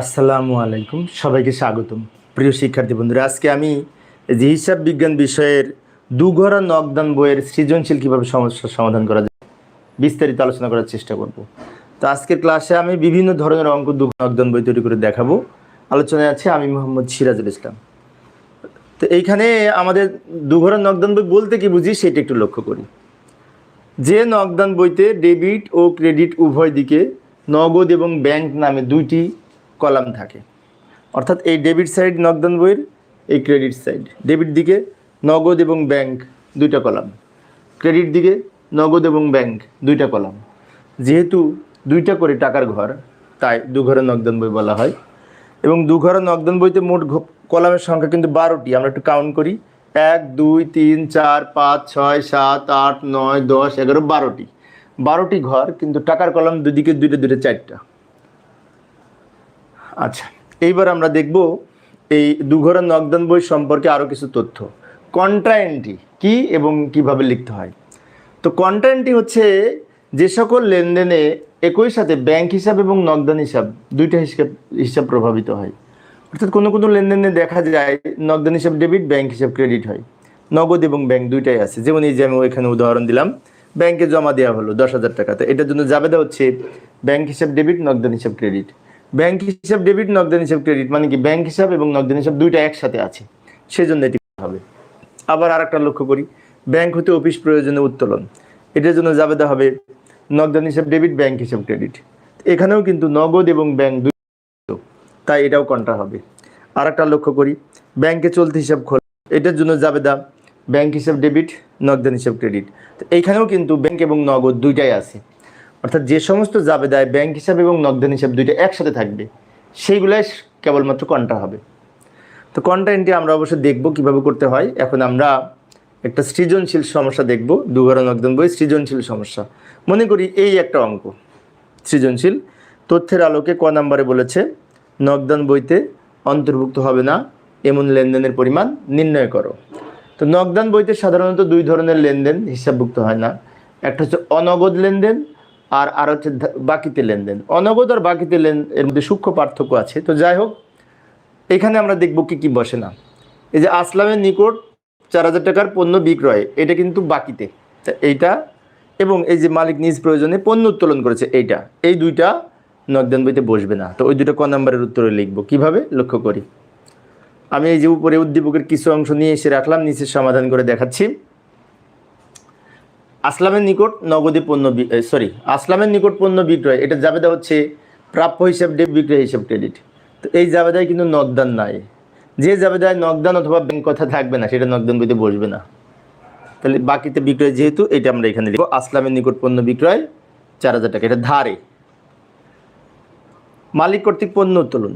আসসালামু আলাইকুম, সবাইকে স্বাগতম। প্রিয় শিক্ষার্থী বন্ধুরা, আজকে আমি যে হিসাব বিজ্ঞান বিষয়ের দুঘরা নকদান বইয়ের সৃজনশীল কীভাবে সমস্যার সমাধান করা যায় বিস্তারিত আলোচনা করার চেষ্টা করব। তো আজকের ক্লাসে আমি বিভিন্ন ধরনের অঙ্ক দু নকদান বই তৈরি করে দেখাবো। আলোচনায় আছে আমি মোহাম্মদ সিরাজুল ইসলাম। তো এইখানে আমাদের দুঘরা নকদান বই বলতে কি বুঝি সেটা একটু লক্ষ্য করি। যে নগদান বইতে ডেবিট ও ক্রেডিট উভয় দিকে নগদ এবং ব্যাংক নামে দুইটি কলাম থাকে। অর্থাৎ এই ডেবিট সাইড নগদান বইয়ের, এই ক্রেডিট সাইড। ডেবিট দিকে নগদ এবং ব্যাংক দুইটা কলাম। ক্রেডিট দিকে নগদ এবং ব্যাংক দুইটা কলাম। যেহেতু দুইটা করে টাকার ঘর, তাই দুঘরের নগদান বই বলা হয়। এবং দুঘরের নগদান বইতে মোট কলামের সংখ্যা কিন্তু বারোটি। আমরা একটু কাউন্ট করি। এক, দুই, তিন, চার, পাঁচ, ছয়, সাত, আট, নয়, দশ, এগারো, বারোটি। বারোটি ঘর কিন্তু টাকার কলাম দুদিকে, দুইটা দুইটা, চারটা। আচ্ছা এইবার আমরা দেখব এই দুঘরের নগদান বই সম্পর্কে আরও কিছু তথ্য। কন্ট্রায়েন্টি কি এবং কীভাবে লিখতে হয়? তো কন্ট্রায়েন্টি হচ্ছে যে সকল লেনদেনে একই সাথে ব্যাংক হিসাব এবং নগদান হিসাব দুইটা হিসাব হিসাব প্রভাবিত হয়। অর্থাৎ কোনো কোনো লেনদেনে দেখা যায় নগদান হিসাব ডেবিট ব্যাংক হিসাব ক্রেডিট হয়। নগদ এবং ব্যাংক দুইটাই আছে। যেমন এই যে আমি ওইখানে উদাহরণ দিলাম ব্যাংকে জমা দেওয়া হলো দশ হাজার টাকাতে এটার জন্য জাবেদা হচ্ছে ব্যাংক হিসাব ডেবিট নগদান হিসাব ক্রেডিট ব্যাংক হিসাব, ডেবিট নগদান হিসাব, ক্রেডিট মানে কি? ব্যাংক হিসাব এবং নগদান হিসাব দুইটা একসাথে আছে। সেজন্য এটি হবে। আবার আর একটা লক্ষ্য করি। ব্যাংক হতে অফিস প্রয়োজনে উত্তোলন। এটার জন্য জাবেদা হবে নগদান হিসাব, ডেবিট, ব্যাংক হিসাব, ক্রেডিট। এখানেও কিন্তু নগদ এবং ব্যাংক দুই তাই এটাও কন্ট্রা হবে। আর একটা লক্ষ্য করি। ব্যাংকে চলতি হিসাব খোল। এটার জন্য জাবেদা ব্যাংক হিসাব, ডেবিট নগদান হিসাব, ক্রেডিট। তো এইখানেও কিন্তু ব্যাংক এবং নগদ দুইটাই আছে। অর্থাৎ যে সমস্ত জাবেদায় ব্যাংক হিসাব এবং নগদান হিসাব দুইটা একসাথে থাকবে, সেইগুলাই কেবলমাত্র কন্ট্রা হবে। তো কন্টেন্টটি আমরা অবশ্যই দেখব কীভাবে করতে হয়। এখন আমরা একটা সৃজনশীল সমস্যা দেখব। দুঘরা নগদান বই, সৃজনশীল সমস্যা। মনে করি এই একটা অঙ্ক, সৃজনশীল। তথ্যের আলোকে ক নাম্বারে বলেছে নগদান বইতে অন্তর্ভুক্ত হবে না, এমন লেনদেনের পরিমাণ নির্ণয় করো। তো নগদান বইতে সাধারণত দুই ধরনের লেনদেন হিসাবভুক্ত হয় না। একটা হচ্ছে অনগদ লেনদেন আর আর হচ্ছে বাকিতে লেনদেন। অনগদ আর বাকিতে লেন, এর মধ্যে সূক্ষ্ম পার্থক্য আছে। তো যাই হোক, এখানে আমরা দেখব কি কি বসে না। এই যে আসলামের নিকট চার হাজার টাকার পণ্য বিক্রয়, এটা কিন্তু বাকিতে। এইটা এবং এই যে মালিক নিজ প্রয়োজনে পণ্য উত্তোলন করেছে, এইটা। এই দুইটা নগদান বইতে বসবে না। তো ওই দুটো ক নাম্বারের উত্তরে লিখব। কীভাবে? লক্ষ্য করি। আমি এই যে উপরে উদ্দীপকের কিছু অংশ নিয়ে এসে রাখলাম নিচের সমাধান করে দেখাচ্ছি। আসলামের নিকট নগদে পণ্য সরি আসলামের নিকট পণ্য বিক্রয়, এটা জাবেদা হচ্ছে প্রাপ্য হিসাব ডেবিট বিক্রয় হিসাব ক্রেডিট তো এই জাবেদায় কিন্তু নগদান নাই। যে জাবেদায় নগদান অথবা ব্যাংক কথা থাকবে না, সেটা নগদান বইতে বসবে না। তাহলে বাকিতে বিক্রয় যেহেতু, এটা আমরা এখানে লিখব, আসলামের নিকট পণ্য বিক্রয় চার হাজার টাকা, এটা ধারে। মালিক কর্তৃক পণ্য উত্তোলন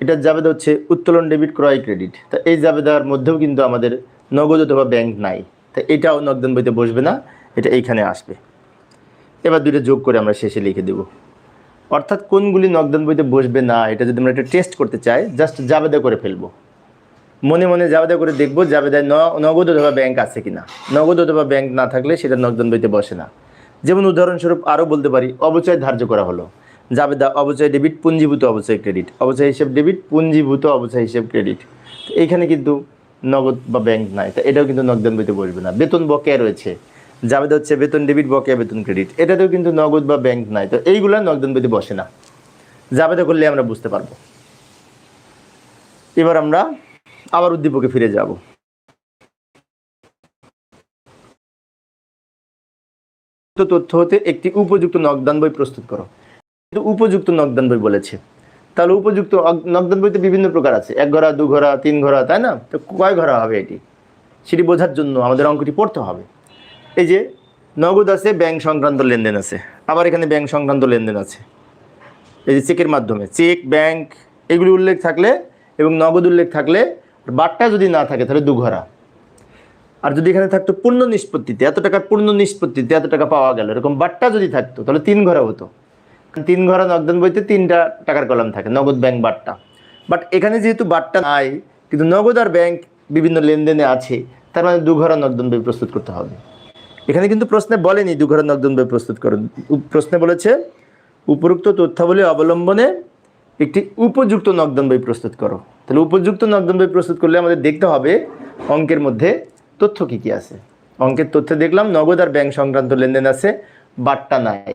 এটার জাবেদা হচ্ছে উত্তোলন ডেবিট ক্রয় ক্রেডিট তা এই জাবেদার মধ্যেও কিন্তু আমাদের নগদ অথবা ব্যাংক নাই। তা এটাও নগদান বইতে বসবে না। এটা এইখানে আসবে। এবার দুইটা যোগ করে আমরা শেষে লিখে দেব। অর্থাৎ কোনগুলি নগদান বইতে বসবে না, এটা যদি আমরা একটা টেস্ট করতে চাই জাস্ট জাবেদা করে ফেলব। মনে মনে জাবেদা করে দেখব, জাবেদায় নগদ অথবা ব্যাংক আছে কিনা। নগদ অথবা ব্যাংক না থাকলে সেটা নগদান বইতে বসে না। যেমন উদাহরণস্বরূপ আরও বলতে পারি, অবচয় ধার্য করা হলো। জাবেদা অবচয় ডেবিট পুঞ্জীভূত অবচয় ক্রেডিট অবচয় হিসেব ডেবিট পুঞ্জীভূত অবচয় হিসেব ক্রেডিট এইখানে কিন্তু নগদ বা ব্যাংক নাই, তা এটাও কিন্তু নগদান বইতে বসবে না। বেতন বকেয়া রয়েছে। জাবেদা হচ্ছে বেতন ডেবিট বকেয়া বেতন ক্রেডিট এটাতেও কিন্তু নগদ বা ব্যাংক নাই। তো এইগুলা নগদান বইতে বসে না। জাবেদা করলে আমরা বুঝতে পারব। এবার আমরা আবার উদ্দীপকে ফিরে যাব। তথ্য হতে একটি উপযুক্ত নগদান বই প্রস্তুত করো। কিন্তু উপযুক্ত নগদান বই বলেছে, তাহলে উপযুক্ত নগদান বইতে বিভিন্ন প্রকার আছে। এক ঘোড়া, দু ঘোড়া, তিন ঘোড়া, তাই না? তো কয় ঘোড়া হবে এটি? সেটি বোঝার জন্য আমাদের অঙ্কটি পড়তে হবে। এই যে নগদ আছে ব্যাংক সংক্রান্ত লেনদেন আছে। আবার এখানে ব্যাংক সংক্রান্ত লেনদেন আছে। এই যে চেকের মাধ্যমে, চেক ব্যাংক এগুলি উল্লেখ থাকলে এবং নগদ উল্লেখ থাকলে বাট্টা যদি না থাকে তাহলে দুঘরা। আর যদি এখানে থাকতো পূর্ণ নিষ্পত্তিতে, এত টাকার পূর্ণ নিষ্পত্তিতে এত টাকা পাওয়া গেল, এরকম বাট্টা যদি থাকতো তাহলে তিন ঘরা হতো। কারণ তিন ঘরা নগদান বইতে তিনটা টাকার কলাম থাকে, নগদ ব্যাংক বাট্টা। বাট এখানে যেহেতু বাট্টা নাই, কিন্তু নগদ আর ব্যাংক বিভিন্ন লেনদেনে আছে, তার মানে দুঘরা নগদান বই প্রস্তুত করতে হবে। এখানে কিন্তু প্রশ্নে বলেনি দুঘরা নগদান বই প্রস্তুত করুন। প্রশ্নে বলেছে, উপরোক্ত তথ্যাবলী অবলম্বনে একটি উপযুক্ত নগদান বই প্রস্তুত করো। তাহলে উপযুক্ত নগদান বই প্রস্তুত করলে আমাদের দেখতে হবে অঙ্কের মধ্যে তথ্য কি কি আছে। অঙ্কের তথ্যে দেখলাম, নগদ আর ব্যাংক সংক্রান্ত লেনদেন আছে, বাট্টা নাই।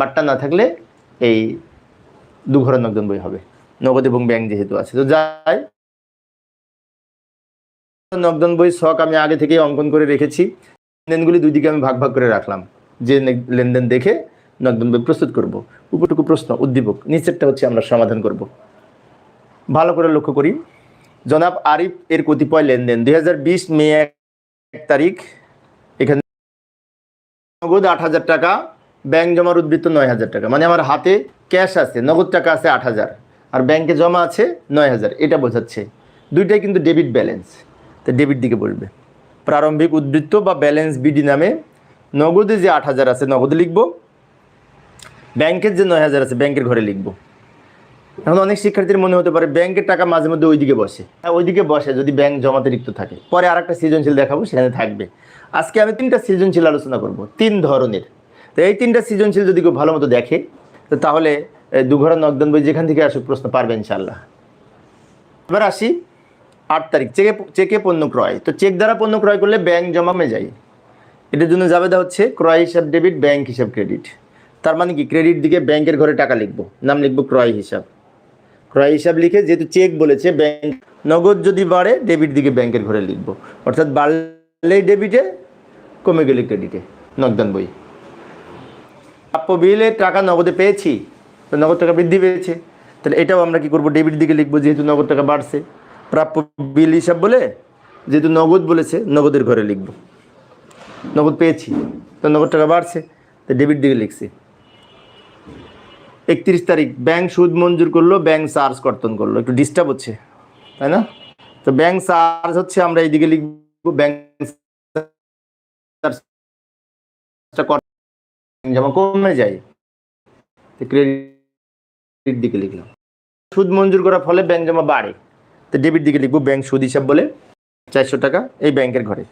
বাট্টা না থাকলে এই দুঘরের নগদান বই হবে, নগদ এবং ব্যাংক যেহেতু আছে। তো যাই নগদান বই শখ আমি আগে থেকেই অঙ্কন করে রেখেছি। লেনদেনগুলি দুই দিকে আমি ভাগ ভাগ করে রাখলাম। যে লেনদেন দেখে বই প্রস্তুত করব। উপটুকু প্রশ্ন, উদ্দীপক নিচেরটা হচ্ছে আমরা সমাধান করব। ভালো করে লক্ষ্য করি। জনাব আরিফ এর কতিপয় লেনদেন দু হাজার বিশ মে এক তারিখ, এখানে নগদ আট হাজার টাকা, ব্যাংক জমার উদ্বৃত্ত নয় হাজার টাকা। মানে আমার হাতে ক্যাশ আছে, নগদ টাকা আছে আট হাজার, আর ব্যাংকে জমা আছে নয় হাজার। এটা বোঝাচ্ছে। দুইটাই কিন্তু ডেবিট ব্যালেন্স। তো ডেবিট দিকে বলবে। প্রারম্ভিক উদ্বৃত্ত বা ব্যালেন্স বিডি নামে নগদে যে আট হাজার আছে নগদে লিখব, ব্যাংকের যে নয় হাজার আছে ব্যাংকের ঘরে লিখব। এখন অনেক শিক্ষার্থীর মনে হতে পারে ব্যাংকের টাকা মাঝে মধ্যে ওইদিকে বসে। হ্যাঁ ওইদিকে বসে যদি ব্যাংক জমাতে রিক্ত থাকে। পরে আর একটা সৃজনশীল দেখাবো, সেখানে থাকবে। আজকে আমি তিনটা সৃজনশীল আলোচনা করব, তিন ধরনের। তো এই তিনটা সৃজনশীল যদি কেউ ভালো মতো দেখে, তো তাহলে দুঘরা নগদান বই যেখান থেকে আসুক প্রশ্ন পারবে ইনশাল্লাহ এবার আসি আট তারিখ। চেকে চেকে পণ্য ক্রয়। তো চেক দ্বারা পণ্য ক্রয় করলে ব্যাংক জমামে যায়। এটার জন্য যাবে জাবেদা হচ্ছে ক্রয় হিসাব ডেবিট, ব্যাংক হিসাব ক্রেডিট। তার মানে কি? ক্রেডিট দিকে ব্যাংকের ঘরে টাকা লিখব। নাম লিখব ক্রয় হিসাব। ক্রয় হিসাব লিখে যেহেতু চেক বলেছে, ব্যাংক নগদ যদি বাড়ে, ডেবিট দিকে ব্যাংকের ঘরে লিখব। অর্থাৎ বাড়লেই ডেবিটে, কমে গেলে ক্রেডিটে। নগদান বই। প্রাপ্য বিলের টাকা নগদে পেয়েছি, তো নগদ টাকা বৃদ্ধি পেয়েছে। তাহলে এটাও আমরা কি করব? ডেবিট দিকে লিখব যেহেতু নগদ টাকা বাড়ছে। প্রাপ্য বিল হিসাব বলে যেহেতু নগদ বলেছে, নগদের ঘরে লিখব। নগদ পেয়েছি, তো নগদ টাকা বাড়ছে, তো ডেবিট দিকে লিখছি। একত্রিশ তারিখ ব্যাংক সুদ মঞ্জুর করল ব্যাংক চার্জ কর্তন করল। একটু ডিস্টার্ব হচ্ছে, তাই না? তো ব্যাংক চার্জ হচ্ছে, আমরা এইদিকে লিখব ব্যাংক যেমন কমে যায়। ক্রেডিট দিকে লিখলাম। সুদ মঞ্জুর করার ফলে ব্যাংক জমা বাড়ে। তো ডেবিট দিকে লিখব ব্যাংক সুদ হিসাব বলে চারশো টাকা এই ব্যাংকের ঘরে।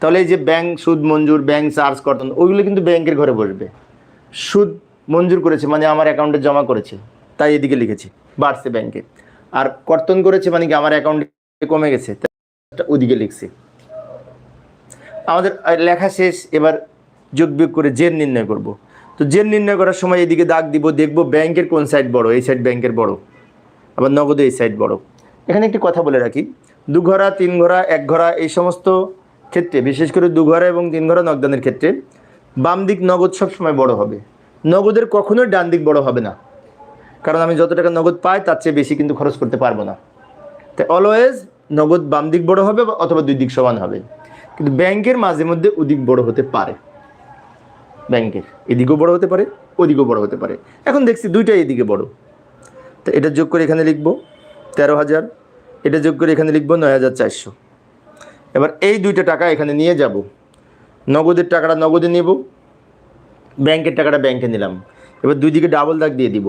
তাহলে এই যে ব্যাংক সুদ মঞ্জুর ব্যাংক চার্জ কর্তন, ওইগুলো কিন্তু ব্যাংকের ঘরে বসবে। সুদ মঞ্জুর করেছে মানে আমার অ্যাকাউন্টে জমা করেছে, তাই এদিকে লিখেছি, বাড়ছে ব্যাংকে আর কর্তন করেছে মানে কি আমার অ্যাকাউন্টে কমে গেছে ওদিকে লিখছি। আমাদের লেখা শেষ, এবার যোগ বিয়োগ করে জেন নির্ণয় করব। তো জেন নির্ণয় করার সময় এদিকে দাগ দিব, দেখব ব্যাংকের কোন সাইড বড়, এই সাইড ব্যাংকের বড়, আবার নগদে এই সাইড বড়। এখানে একটি কথা বলে রাখি। দু ঘোড়া তিন ঘোড়া এক ঘোড়া এই সমস্ত ক্ষেত্রে, বিশেষ করে দু ঘোড়া এবং তিন ঘোড়া নগদানের ক্ষেত্রে বাম দিক নগদ সবসময় বড় হবে। নগদের কখনোই ডান দিক বড় হবে না। কারণ আমি যত টাকা নগদ পাই, তার চেয়ে বেশি কিন্তু খরচ করতে পারব না। তাই অলওয়েজ নগদ বাম দিক বড় হবে অথবা দুই দিক সমান হবে। কিন্তু ব্যাংকের মাঝে মধ্যে ওদিক বড় হতে পারে। ব্যাংকের এদিকেও বড় হতে পারে, ওদিকেও বড় হতে পারে। এখন দেখছি দুইটাই এদিকে বড়। তো এটা যোগ করে এখানে লিখব। তেরো হাজার। এটা যোগ করে এখানে লিখব নয় হাজার চারশো। এবার এই দুইটা টাকা এখানে নিয়ে যাব। নগদের টাকাটা নগদে নেব, ব্যাংকের টাকাটা ব্যাংকে নিলাম। এবার দুই দিকে ডাবল দাগ দিয়ে দিব।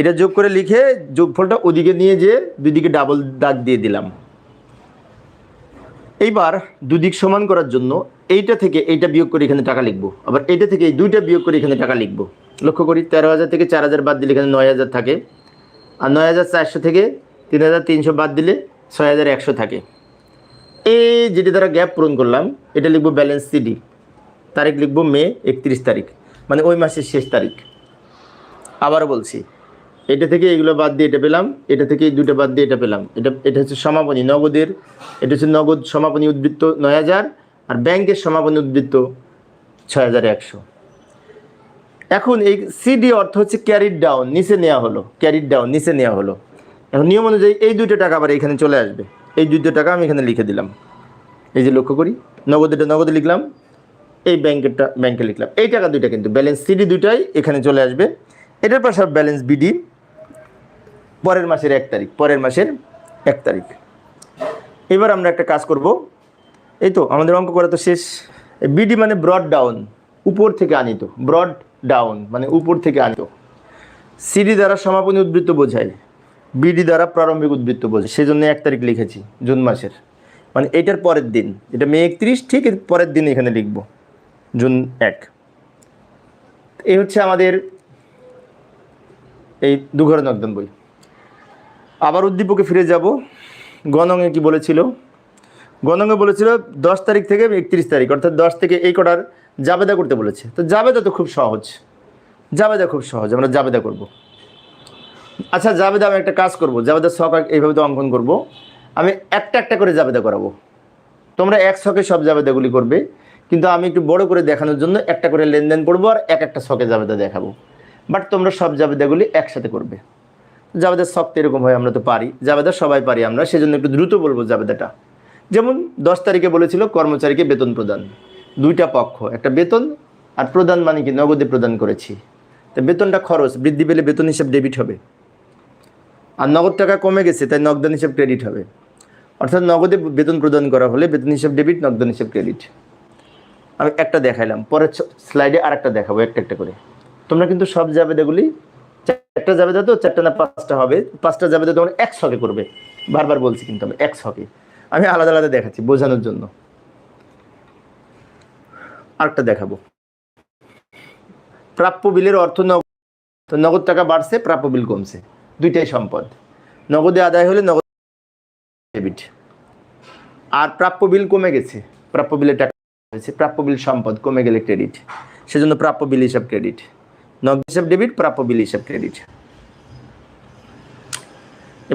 এটা যোগ করে লিখে যোগফলটা ওদিকে নিয়ে যেয়ে দুই দিকে ডাবল দাগ দিয়ে দিলাম। এইবার দুদিক সমান করার জন্য এইটা থেকে এইটা বিয়োগ করে এখানে টাকা লিখব। আবার এইটা থেকে এই দুইটা বিয়োগ করে এখানে টাকা লিখব। লক্ষ্য করি তেরো হাজার থেকে চার হাজার বাদ দিলে এখানে নয় হাজার থাকে। আর নয় হাজার চারশো থেকে তিন হাজার তিনশো বাদ দিলে ছয় হাজার একশো থাকে। এই যেটি দ্বারা গ্যাপ পূরণ করলাম, এটা লিখব ব্যালেন্স সিডি। তারিখ লিখব মে একত্রিশ তারিখ মানে ওই মাসের শেষ তারিখ। আবারও বলছি, এটা থেকে এগুলো বাদ দিয়ে এটা পেলাম, এটা থেকে এই দুটো বাদ দিয়ে এটা পেলাম। এটা এটা হচ্ছে সমাপনী নগদের, এটা হচ্ছে নগদ সমাপনী উদ্বৃত্ত নয় হাজার, আর ব্যাংকের সমাপনী উদ্বৃত্ত ছয় হাজার একশো। এখন এই সিডি অর্থ হচ্ছে ক্যারিড ডাউন নিচে নেওয়া হলো ক্যারিড ডাউন নিচে নেওয়া হলো। এখন নিয়ম অনুযায়ী এই দুটো টাকা আবার এখানে চলে আসবে। এই দুটো টাকা আমি এখানে লিখে দিলাম। এই যে লক্ষ্য করি নগদেটা নগদে লিখলাম, এই ব্যাংকেরটা ব্যাংকে লিখলাম। এই টাকা দুইটা কিন্তু ব্যালেন্স সিডি দুইটাই এখানে চলে আসবে। এটার পাশে ব্যালেন্স বিডি পরের মাসের এক তারিখ, পরের মাসের এক তারিখ। এবার আমরা একটা কাজ করব। এই তো, আমাদের অঙ্ক করা তো শেষ। বিডি মানে ব্রড ডাউন উপর থেকে আনিত ব্রড ডাউন মানে উপর থেকে আনিত। সিডি দ্বারা সমাপনী উদ্বৃত্ত বোঝায়। বিডি দ্বারা প্রারম্ভিক উদ্বৃত্ত বোঝায়। সেই জন্য এক তারিখ লিখেছি, জুন মাসের। মানে এটার পরের দিন। এটা মে একত্রিশ, ঠিক পরের দিন এখানে লিখব। জুন এক। এই হচ্ছে আমাদের এই দুঘর নকদান বই। আবার উদ্দীপকে ফিরে যাব। গণঙে কি বলেছিল? গণঙে বলেছিল, দশ তারিখ থেকে একত্রিশ তারিখ, অর্থাৎ দশ থেকে এই কটার জাবেদা করতে বলেছে। তো জাবেদা তো খুব সহজ। জাবেদা খুব সহজ, আমরা জাবেদা করব। আচ্ছা জাবেদা আমি একটা কাজ করব। জাবেদার শখ এইভাবে তো অঙ্কন করব। আমি একটা একটা করে জাবেদা করাবো। তোমরা এক শখে সব জাবেদাগুলি করবে, কিন্তু আমি একটু বড় করে দেখানোর জন্য একটা করে লেনদেন করব আর এক একটা শখে জাবেদা দেখাবো। বাট তোমরা সব জাবেদাগুলি একসাথে করবে। জাবেদার শখ তো এরকম হয়, আমরা তো পারি। জাবেদা সবাই পারি আমরা, সেজন্য একটু দ্রুত বলব জাবেদাটা। যেমন দশ তারিখে বলেছিল কর্মচারীকে বেতন প্রদান। দুইটা পক্ষ, একটা বেতন আর প্রদান মানে কি, নগদে প্রদান করেছি। তো বেতনটা খরচ, বৃদ্ধি পেলে বেতন হিসাব ডেবিট হবে। আর নগদ টাকা কমে গেছে, তাই নগদান হিসাব ক্রেডিট হবে। অর্থাৎ নগদে বেতন প্রদান করা হলে বেতন হিসাব ডেবিট নগদান হিসাব ক্রেডিট আমি একটা দেখাইলাম, পরের স্লাইডে আর একটা দেখাবো, একটা একটা করে। তোমরা কিন্তু সব জাবেদাগুলি, চারটা জাবেদা তো, চারটা না পাঁচটা হবে, পাঁচটা জাবেদা তোমরা এক শখে করবে। বারবার বলছি কিন্তু আমি এক শখে আমি আলাদা আলাদা দেখাচ্ছি বোঝানোর জন্য। আরেকটা দেখাবো। প্রাপ্য বিলের অর্থ নগদ তো নগদ টাকা বাড়ছে, প্রাপ্য বিল কমছে। দুইটাই সম্পদ। নগদে আদায় হলে নগদ ডেবিট আর প্রাপ্য বিল কমে গেছে। প্রাপ্য বিলের টাকা হয়েছে, প্রাপ্য বিল সম্পদ কমে গেলে ক্রেডিট সেজন্য প্রাপ্য বিল হিসাব ক্রেডিট নগদ হিসাব ডেবিট প্রাপ্য বিল হিসাব ক্রেডিট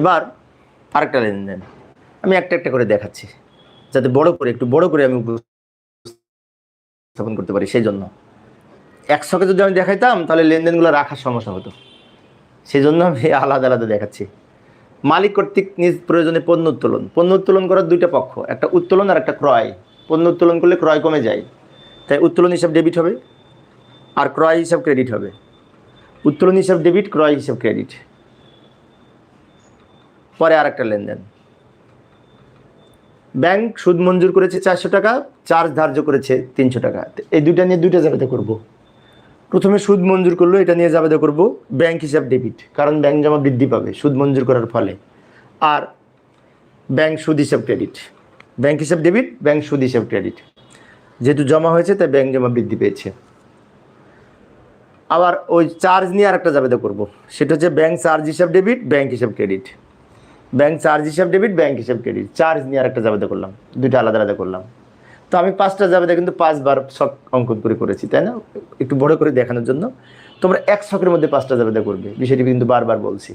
এবার আরেকটা লেনদেন। আমি একটা একটা করে দেখাচ্ছি। যাতে বড় করে, একটু বড় করে আমি উপস্থাপন করতে পারি, সেই জন্য। একশোকে যদি আমি দেখাইতাম, তাহলে লেনদেনগুলো রাখার সমস্যা হতো। সেই জন্য আমি আলাদা আলাদা দেখাচ্ছি। মালিক কর্তৃক নিজ প্রয়োজনে পণ্য উত্তোলন। পণ্য উত্তোলন করার দুইটা পক্ষ, একটা উত্তোলন আর একটা ক্রয়। পণ্য উত্তোলন করলে ক্রয় কমে যায়। তাই উত্তোলন হিসাব ডেবিট হবে, আর ক্রয় হিসাব ক্রেডিট হবে। উত্তোলন হিসাব ডেবিট ক্রয় হিসাব ক্রেডিট পরে আর একটা লেনদেন। ব্যাংক সুদ মঞ্জুর করেছে চারশো টাকা, চার্জ ধার্য করেছে তিনশো টাকা। এই দুইটা নিয়ে দুইটা জাবেদা করব। প্রথমে সুদ মঞ্জুর করল, এটা নিয়ে জাবেদা করব ব্যাংক হিসাব ডেবিট, কারণ ব্যাংক জমা বৃদ্ধি পাবে সুদ মঞ্জুর করার ফলে। আর ব্যাংক সুদ হিসাব ক্রেডিট, ব্যাংক হিসাব ডেবিট, ব্যাংক সুদ হিসাব ক্রেডিট। যেহেতু জমা হয়েছে, তাই ব্যাংক জমা বৃদ্ধি পেয়েছে। আবার ওই চার্জ নিয়ে আর একটা জাবেদা করব, সেটা হচ্ছে ব্যাংক চার্জ হিসাব ডেবিট, ব্যাংক হিসাব ক্রেডিট। ব্যাংক চার্জ হিসাব ডেবিট ব্যাংক হিসাব ক্রেডিট চার্জ নিয়ে আরেকটা জাবেদা করলাম। দুইটা আলাদা আলাদা করলাম। তো আমি পাঁচটা জাবেদা কিন্তু পাঁচবার শখ অঙ্কন করে করেছি, তাই না? একটু বড় করে দেখানোর জন্য। তোমরা এক শখের মধ্যে পাঁচটা জাবেদা করবে। বিষয়টি কিন্তু বারবার বলছি।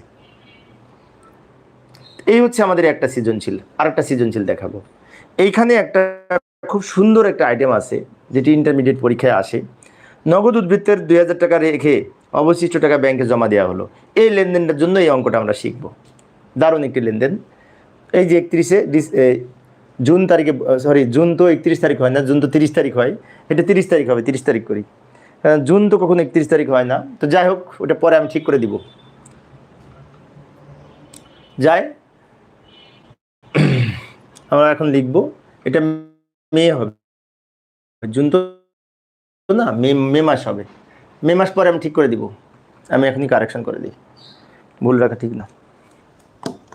এই হচ্ছে আমাদের একটা সৃজনশীল। আরেকটা সৃজনশীল দেখাবো। এইখানে একটা খুব সুন্দর একটা আইটেম আছে, যেটি ইন্টারমিডিয়েট পরীক্ষায় আসে। নগদ উদ্বৃত্তের দুই হাজার টাকা রেখে অবশিষ্ট টাকা ব্যাংকে জমা দেওয়া হলো। এই লেনদেনটার জন্য এই অঙ্কটা আমরা শিখব। দারুণ একটি লেনদেন। এই যে একত্রিশে জুন তারিখে সরি জুন তো একত্রিশ তারিখ হয় না, জুন তো তিরিশ তারিখ হয়, এটা তিরিশ তারিখ হবে, তিরিশ তারিখ করি। জুন তো কখনো একত্রিশ তারিখ হয় না, তো যাই হোক, ওটা পরে আমি ঠিক করে দিব। যাই, আমরা এখন লিখব, এটা মে হবে, জুন তো না, মে মে মাস হবে। মে মাস পরে আমি ঠিক করে দিব, আমি এখনই কারেকশন করে দিই। ভুল রাখা ঠিক না।